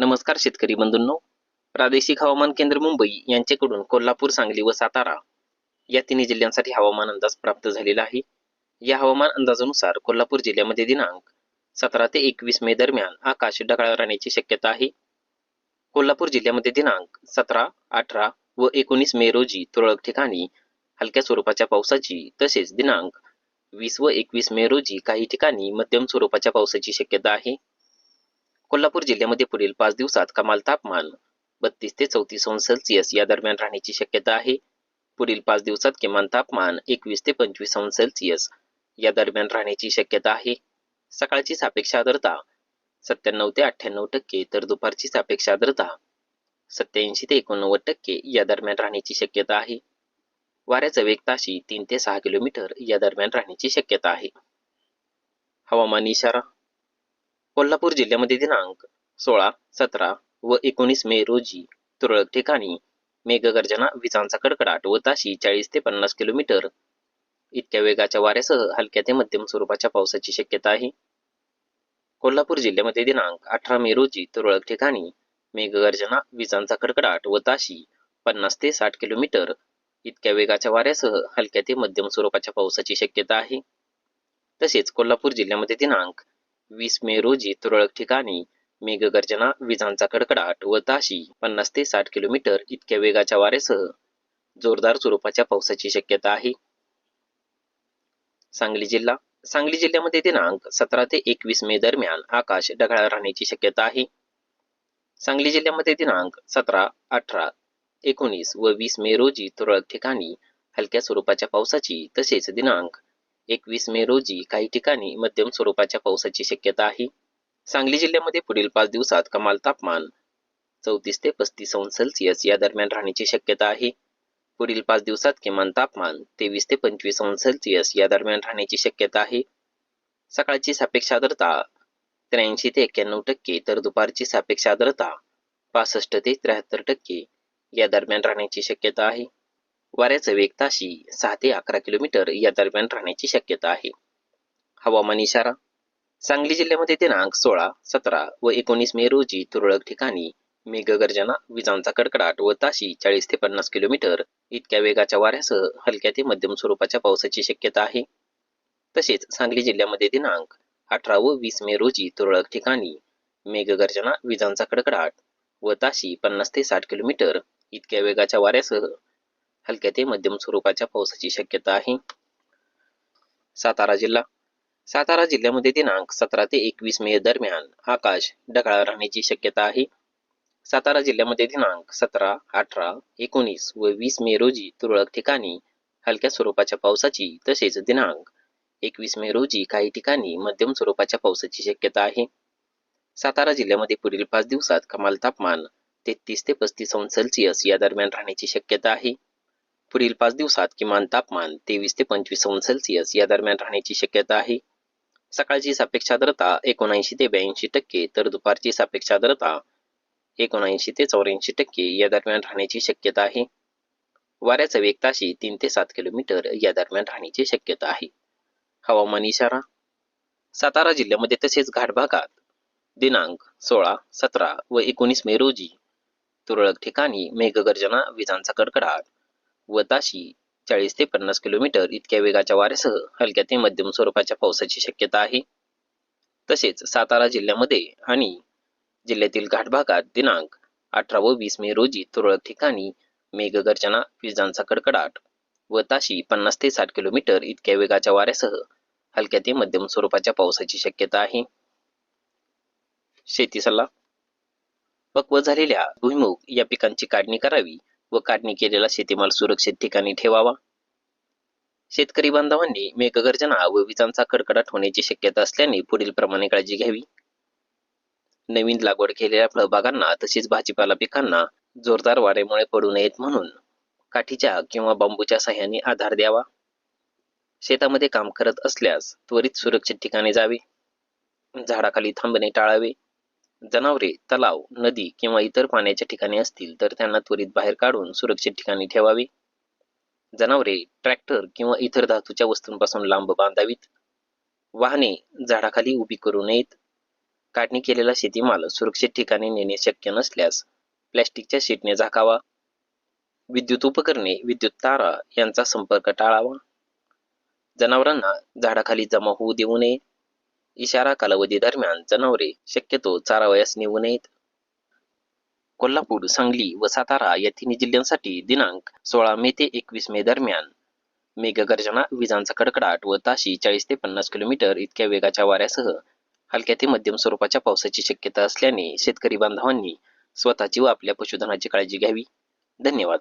नमस्कार शेतकरी बंधूंनो. प्रादेशिक हवामान केंद्र मुंबई यांच्याकडून कोल्हापूर सांगली व सातारा या तिन्ही जिल्ह्यांसाठी हवामान अंदाज प्राप्त झालेला आहे. या हवामान अंदाजानुसार कोल्हापूर जिल्ह्यामध्ये दिनांक सतरा ते एकवीस मे दरम्यान आकाश ढगाळ राहण्याची शक्यता आहे. कोल्हापूर जिल्ह्यामध्ये दिनांक सतरा अठरा व एकोणीस मे रोजी तुरळक ठिकाणी हलक्या स्वरूपाच्या पावसाची तसेच दिनांक वीस व एकवीस मे रोजी काही ठिकाणी मध्यम स्वरूपाच्या पावसाची शक्यता आहे. कोल्हापूर जिल्ह्यामध्ये पुढील पाच दिवसात कमाल तापमान बत्तीस ते चौतीस अंश सेल्सिअस या दरम्यान राहण्याची शक्यता आहे. पुढील पाच दिवसात किमान तापमान एकवीस ते पंचवीस अंश सेल्सिअस या दरम्यान राहण्याची शक्यता आहे. सकाळची सापेक्ष आर्द्रता सत्त्याण्णव ते अठ्ठ्याण्णव टक्के तर दुपारची सापेक्ष आर्द्रता सत्याऐंशी ते एकोणनव्वद टक्के या दरम्यान राहण्याची शक्यता आहे. वाऱ्याचा वेग ताशी तीन ते सहा किलोमीटर या दरम्यान राहण्याची शक्यता आहे. हवामान इशारा कोल्हापूर जिल्ह्यामध्ये दिनांक सोळा सतरा व एकोणीस मे रोजी तुरळक ठिकाणी मेघगर्जना विजांचा कडकडाट व ताशी चाळीस ते पन्नास किलोमीटर. इतक्या वेगाच्या वाऱ्यासह हलक्या ते मध्यम स्वरूपाच्या पावसाची शक्यता आहे. कोल्हापूर जिल्ह्यामध्ये दिनांक अठरा मे रोजी तुरळक ठिकाणी मेघगर्जना विजांचा कडकडाट व ताशी पन्नास ते साठ किलोमीटर. इतक्या वेगाच्या वाऱ्यासह हलक्या ते मध्यम स्वरूपाच्या पावसाची शक्यता आहे. तसेच कोल्हापूर जिल्ह्यामध्ये दिनांक वीस मे रोजी तुरळक ठिकाणी मेघगर्जना विजांचा कडकडाट व ताशी पन्नास ते साठ किलोमीटर इतक्या वेगाच्या वाऱ्यासह जोरदार स्वरूपाच्या पावसाची शक्यता आहे. सांगली जिल्हा सांगली जिल्ह्यामध्ये दिनांक सतरा ते एकवीस मे दरम्यान आकाश ढगाळ राहण्याची शक्यता आहे. सांगली जिल्ह्यामध्ये दिनांक सतरा अठरा एकोणीस व वीस मे रोजी तुरळक ठिकाणी हलक्या स्वरूपाच्या पावसाची तसेच दिनांक एकवीस मे रोजी काही ठिकाणी मध्यम स्वरूपाच्या पावसाची शक्यता आहे. सांगली जिल्ह्यामध्ये पुढील पाच दिवसात कमाल तापमान चौतीस ते पस्तीस अंश सेल्सिअस या दरम्यान राहण्याची शक्यता आहे. पुढील पाच दिवसात किमान तापमान तेवीस ते पंचवीस अंश सेल्सिअस या दरम्यान राहण्याची शक्यता आहे. सकाळची सापेक्ष आर्द्रता त्र्याऐंशी ते एक्क्याण्णव टक्के तर दुपारची सापेक्ष आर्द्रता पासष्ट ते त्र्याहत्तर टक्के या दरम्यान राहण्याची शक्यता आहे. वाऱ्याचा वेग ताशी सहा ते अकरा किलोमीटर या दरम्यान राहण्याची शक्यता आहे. हवामान इशारा. सांगली जिल्ह्यामध्ये दिनांक सोळा सतरा व एकोणीस मे रोजी तुरळक ठिकाणी मेघगर्जना विजांचा कडकडाट व ताशी चाळीस ते पन्नास किलोमीटर इतक्या वेगाच्या वाऱ्यासह हलक्या ते मध्यम स्वरूपाच्या पावसाची शक्यता आहे. तसेच सांगली जिल्ह्यामध्ये दिनांक अठरा व वीस मे रोजी तुरळक ठिकाणी मेघगर्जना विजांचा कडकडाट व ताशी पन्नास ते साठ किलोमीटर इतक्या वेगाच्या वाऱ्यासह हलक्या ते मध्यम स्वरूपाच्या पावसाची शक्यता आहे. सातारा जिल्हा. सातारा जिल्ह्यामध्ये दिनांक सतरा ते एकवीस मे दरम्यान आकाश ढगाळ राहण्याची शक्यता आहे. सातारा जिल्ह्यामध्ये दिनांक सतरा अठरा एकोणीस व वीस मे रोजी तुरळक ठिकाणी हलक्या स्वरूपाच्या पावसाची तसेच दिनांक एकवीस मे रोजी काही ठिकाणी मध्यम स्वरूपाच्या पावसाची शक्यता आहे. सातारा जिल्ह्यामध्ये पुढील पाच दिवसात कमाल तापमान तेहतीस ते पस्तीस अंश सेल्सिअस या दरम्यान राहण्याची शक्यता आहे. पुढील पाच दिवसात किमान तापमान तेवीस ते पंचवीस अंश सेल्सिअस या दरम्यान राहण्याची शक्यता आहे. सकाळची सापेक्ष आर्द्रता एकोणऐंशी ते ब्याऐंशी टक्के तर दुपारची सापेक्ष आर्द्रता एकोणऐंशी ते चौऱ्याऐंशी टक्के या दरम्यान राहण्याची शक्यता आहे. वाऱ्याचा वेग ताशी तीन ते सात किलोमीटर या दरम्यान राहण्याची शक्यता आहे. हवामान इशारा सातारा जिल्ह्यामध्ये तसेच घाट भागात दिनांक सोळा सतरा व एकोणीस मे रोजी तुरळक ठिकाणी मेघगर्जना विजांचा कडकडाट व ताशी चाळीस ते पन्नास किलोमीटर इतक्या वेगाच्या वाऱ्यासह हलक्या ते मध्यम स्वरूपाच्या पावसाची शक्यता आहे. तसेच सातारा जिल्ह्यामध्ये आणि जिल्ह्यातील घाट भागात दिनांक अठरा व वीस मे रोजी तुरळक ठिकाणी मेघगर्जना विजांचा कडकडाट व ताशी पन्नास ते साठ किलोमीटर इतक्या वेगाच्या वाऱ्यासह हलक्या ते मध्यम स्वरूपाच्या पावसाची शक्यता आहे. शेती सल्ला पक्व झालेल्या भुईमुग या पिकांची काढणी करावी व काढणी केलेला शेतीमाल सुरक्षित ठिकाणी ठेवावा. शेतकरी बांधवांनी मेघगर्जना व विजांचा कडकडाट होण्याची शक्यता असल्याने पुढील प्रमाणे काळजी घ्यावी. नवीन लागवड केलेल्या फळबागांना तसेच भाजीपाला पिकांना जोरदार वाऱ्यामुळे पडू नयेत म्हणून काठीच्या किंवा बांबूच्या सहाय्याने आधार द्यावा. शेतामध्ये काम करत असल्यास त्वरित सुरक्षित ठिकाणी जावे. झाडाखाली थांबणे टाळावे. जनावरे तलाव नदी किंवा इतर पाण्याच्या ठिकाणी असतील तर त्यांना त्वरित बाहेर काढून सुरक्षित ठिकाणी ठेवावे. जनावरे ट्रॅक्टर किंवा इतर धातूच्या वस्तूंपासून लांब बांधावीत. वाहने झाडाखाली उभी करू नयेत. काढणी केलेला शेतीमाल सुरक्षित ठिकाणी नेणे शक्य नसल्यास प्लॅस्टिकच्या शीटने झाकावा. विद्युत उपकरणे विद्युत तारा यांचा संपर्क टाळावा. जनावरांना झाडाखाली जमा होऊ देऊ नये. इशारा कालावधी दरम्यान जनावरे शक्यतो चारावयास नेऊ नयेत. कोल्हापूर सांगली व सातारा या तिन्ही जिल्ह्यांसाठी दिनांक सोळा मे ते एकवीस मे दरम्यान. मेघगर्जना विजांचा कडकडाट व ताशी चाळीस ते पन्नास किलोमीटर इतक्या वेगाच्या वाऱ्यासह हलक्या ते मध्यम स्वरूपाच्या पावसाची शक्यता असल्याने शेतकरी बांधवांनी स्वतःची व आपल्या पशुधनाची काळजी घ्यावी. धन्यवाद.